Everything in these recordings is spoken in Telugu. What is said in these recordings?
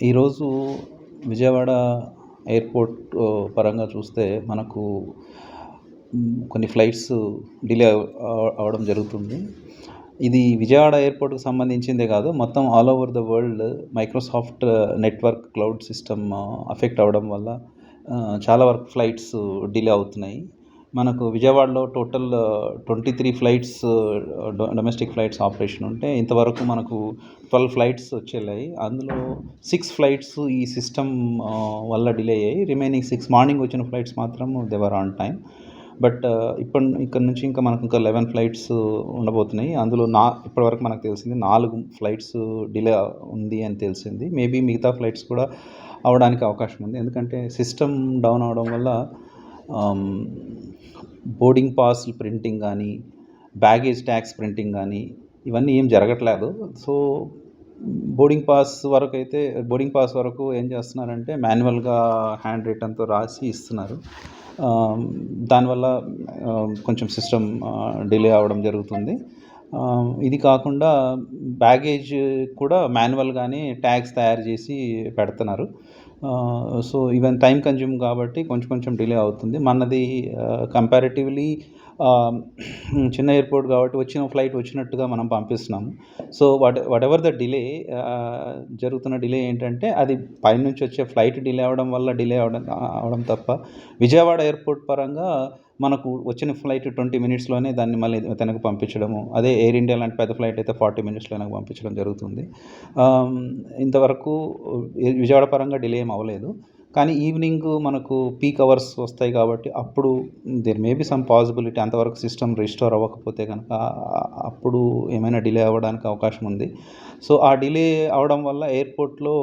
ఈరోజు విజయవాడ ఎయిర్‌పోర్ట్ పరంగా చూస్తే మనకు కొన్ని ఫ్లైట్స్ డిలే అవ్ జరుగుతుంది. ఇది విజయవాడ ఎయిర్‌పోర్ట్‌కి సంబంధించిందే కాదు. మొత్తం all over the world Microsoft network cloud system affect అవ్వడం వల్ల చాలా వరకు ఫ్లైట్స్ డిలే అవుతున్నాయి. మనకు విజయవాడలో టోటల్ 23 ఫ్లైట్స్ డొ డొమెస్టిక్ ఫ్లైట్స్ ఆపరేషన్ ఉంటే ఇంతవరకు మనకు 12 ఫ్లైట్స్ వచ్చెళ్ళాయి. అందులో సిక్స్ ఫ్లైట్స్ ఈ సిస్టమ్ వల్ల డిలే అయ్యాయి. రిమైనింగ్ సిక్స్ మార్నింగ్ వచ్చిన ఫ్లైట్స్ మాత్రం దేవర్ ఆన్ టైమ్. బట్ ఇప్పటి ఇక్కడి నుంచి ఇంకా మనకు ఇంకా 11 ఫ్లైట్స్ ఉండబోతున్నాయి. అందులో నా ఇప్పటివరకు మనకు తెలిసింది నాలుగు ఫ్లైట్స్ డిలే ఉంది అని తెలిసింది. మేబీ మిగతా ఫ్లైట్స్ కూడా అవడానికి అవకాశం ఉంది. ఎందుకంటే సిస్టమ్ డౌన్ అవ్వడం వల్ల బోర్డింగ్ పాస్ ప్రింటింగ్ కానీ బ్యాగేజ్ ట్యాక్స్ ప్రింటింగ్ కానీ ఇవన్నీ ఏం జరగట్లేదు. సో, బోర్డింగ్ పాస్ వరకు అయితే బోర్డింగ్ పాస్ వరకు ఏం చేస్తున్నారంటే మాన్యువల్‌గా హ్యాండ్ రిటర్న్తో రాసి ఇస్తున్నారు. దానివల్ల కొంచెం సిస్టమ్ డిలే అవ్వడం జరుగుతుంది. ఇది కాకుండా బ్యాగేజ్ కూడా మాన్యువల్‌గానే ట్యాగ్స్ తయారు చేసి పెడుతున్నారు. సో, ఈవెన్ టైం కన్జ్యూమ్ కాబట్టి కొంచెం కొంచెం డిలే అవుతుంది. మనది కంపారిటివ్‌లీ చిన్న ఎయిర్‌పోర్ట్ కాబట్టి వచ్చిన ఫ్లైట్ వచ్చినట్టుగా మనం పంపిస్తున్నాము. So, whatever the delay జరుగుతున్న డిలే ఏంటంటే అది పైనుంచి వచ్చే ఫ్లైట్ డిలే అవ్వడం వల్ల డిలే అవడం అవ్వడం తప్ప విజయవాడ ఎయిర్‌పోర్ట్ పరంగా మనకు వచ్చిన ఫ్లైట్ 20 మినిట్స్‌లోనే దాన్ని మళ్ళీ తనకు పంపించడము. అదే ఎయిర్ ఇండియా లాంటి పెద్ద ఫ్లైట్ అయితే 40 మినిట్స్‌లో వెనక్కి పంపించడం జరుగుతుంది. ఇంతవరకు విజయవాడ పరంగా డిలే ఏమి అవ్వలేదు. కానీ ఈవినింగ్ మనకు పీక్ అవర్స్ వస్తాయి కాబట్టి అప్పుడు there may be some possibility అంతవరకు సిస్టమ్ రిస్టోర్ అవ్వకపోతే కనుక అప్పుడు ఏమైనా డిలే అవ్వడానికి అవకాశం ఉంది. సో, ఆ డిలే అవ్వడం వల్ల ఎయిర్‌పోర్ట్‌లో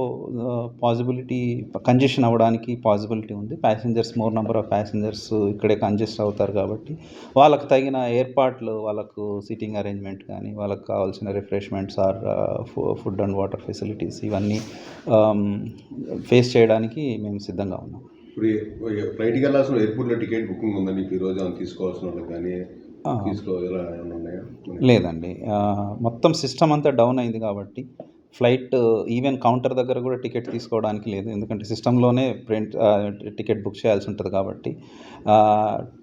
పాసిబిలిటీ కంజెషన్ అవ్వడానికి పాసిబిలిటీ ఉంది. Passengers more number of passengers ఇక్కడే కంజెస్ట్ అవుతారు కాబట్టి వాళ్ళకు తగిన ఏర్పాట్లు వాళ్ళకు సిట్టింగ్ అరేంజ్‌మెంట్ కానీ వాళ్ళకి కావాల్సిన రిఫ్రెష్‌మెంట్స్ ఆర్ ఫు ఫుడ్ అండ్ వాటర్ ఫెసిలిటీస్ ఇవన్నీ ఫేస్ చేయడానికి మేము సిద్ధంగా ఉన్నాం. ఇప్పుడు ఫ్లైట్‌కి వెళ్ళాల్సిన ఎయిర్‌పోర్ట్‌లో టికెట్ బుకింగ్ ఉందా మీకు ఈరోజు తీసుకోవాల్సిన వాళ్ళకి కానీ? లేదండి. మొత్తం సిస్టమ్ అంతా డౌన్ అయింది కాబట్టి ఫ్లైట్ ఈవెన్ కౌంటర్ దగ్గర కూడా టికెట్ తీసుకోవడానికి లేదు. ఎందుకంటే సిస్టమ్‌లోనే ప్రింట్ టికెట్ బుక్ చేయాల్సి ఉంటది కాబట్టి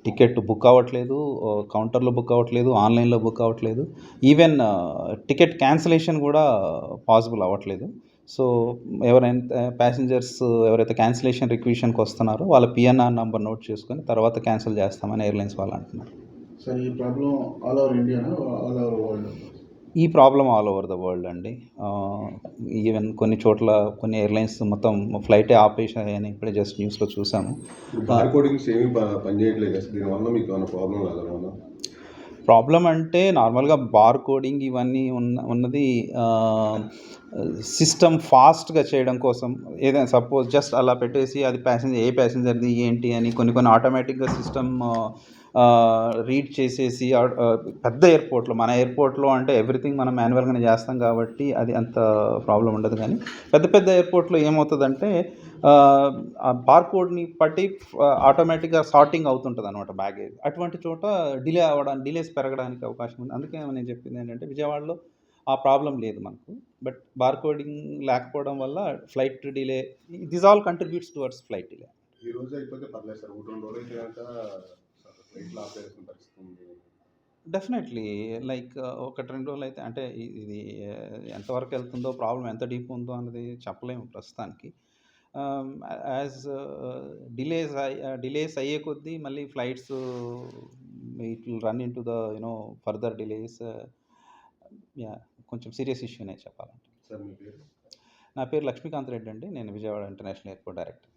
టికెట్ బుక్ అవ్వట్లేదు. కౌంటర్‌లో బుక్ అవ్వట్లేదు. ఆన్‌లైన్‌లో బుక్ అవ్వట్లేదు. ఈవెన్ టికెట్ క్యాన్సిలేషన్ కూడా పాసిబుల్ అవ్వట్లేదు. సో, ఎవరైనా ప్యాసింజర్స్ ఎవరైతే క్యాన్సిలేషన్ రిక్విజిషన్‌కి వస్తున్నారో వాళ్ళ పీఎన్ఆర్ నంబర్ నోట్ చేసుకొని తర్వాత క్యాన్సిల్ చేస్తామని ఎయిర్‌లైన్స్ వాళ్ళు అంటున్నారు. సార్ ఈ problem all over Indiana? All over world? ఈ problem all over the world అండి. ఈవెన్ కొన్ని చోట్ల కొన్ని ఎయిర్‌లైన్స్ మొత్తం ఫ్లైటే ఆపేశాయని ఇప్పుడే జస్ట్ న్యూస్‌లో చూసాము. ఏమీ పనిచేయట్లేదు! దీనివల్ల మీకు ప్రాబ్లం అంటే నార్మల్‌గా బార్ కోడింగ్ ఇవన్నీ ఉన్న ఉన్నది సిస్టమ్ ఫాస్ట్‌గా చేయడం కోసం. ఏదైనా సపోజ్ జస్ట్ అలా పెట్టేసి అది ప్యాసింజర్ ఏ ప్యాసింజర్‌ది ఏంటి అని కొన్ని కొన్ని ఆటోమేటిక్‌గా సిస్టమ్ రీడ్ చేసేసి పెద్ద ఎయిర్‌పోర్ట్‌లో మన ఎయిర్‌పోర్ట్‌లో అంటే ఎవ్రీథింగ్ మనం మాన్యువల్‌గానే చేస్తాం కాబట్టి అది అంత ప్రాబ్లం ఉండదు కానీ పెద్ద పెద్ద ఎయిర్‌పోర్ట్‌లో ఏమవుతుందంటే ఆ బార్‌కోడ్‌ని బట్టి ఆటోమేటిక్‌గా సార్టింగ్ అనమాట బ్యాగేజ్. అటువంటి చోట డిలే అవ్వడానికి డిలేస్ పెరగడానికి అవకాశం ఉంది. అందుకే నేను చెప్పింది ఏంటంటే విజయవాడలో ఆ ప్రాబ్లం లేదు మనకు. బట్ బార్కోడింగ్ లేకపోవడం వల్ల flight delay this all contributes towards flight delay. ఈ రోజు అయిపోతే పర్లేదు సార్. ఒకటి 2 రోజులు అయితే గనక ఫ్లైట్‌లు ఆపేయాల్సిన పరిస్థితి ఉంది. డెఫినెట్‌లీ లైక్ ఒకటి 2 రోజులు అయితే అంటే ఇది ఎంతవరకు వెళ్తుందో ప్రాబ్లమ్ ఎంత డీప్ ఉందో అన్నది చెప్పలేము ప్రస్తుతానికి. యాస్ డిలేస్ డిలేస్ అయ్యే కొద్దీ మళ్ళీ flights it will run into the you know further delays yeah! కొంచెం సీరియస్ ఇష్యూనే చెప్పాలంటే. నా పేరు లక్ష్మీకాంత్ రెడ్డి అండి. నేను విజయవాడ ఇంటర్నేషనల్ ఎయిర్‌పోర్ట్ డైరెక్టర్.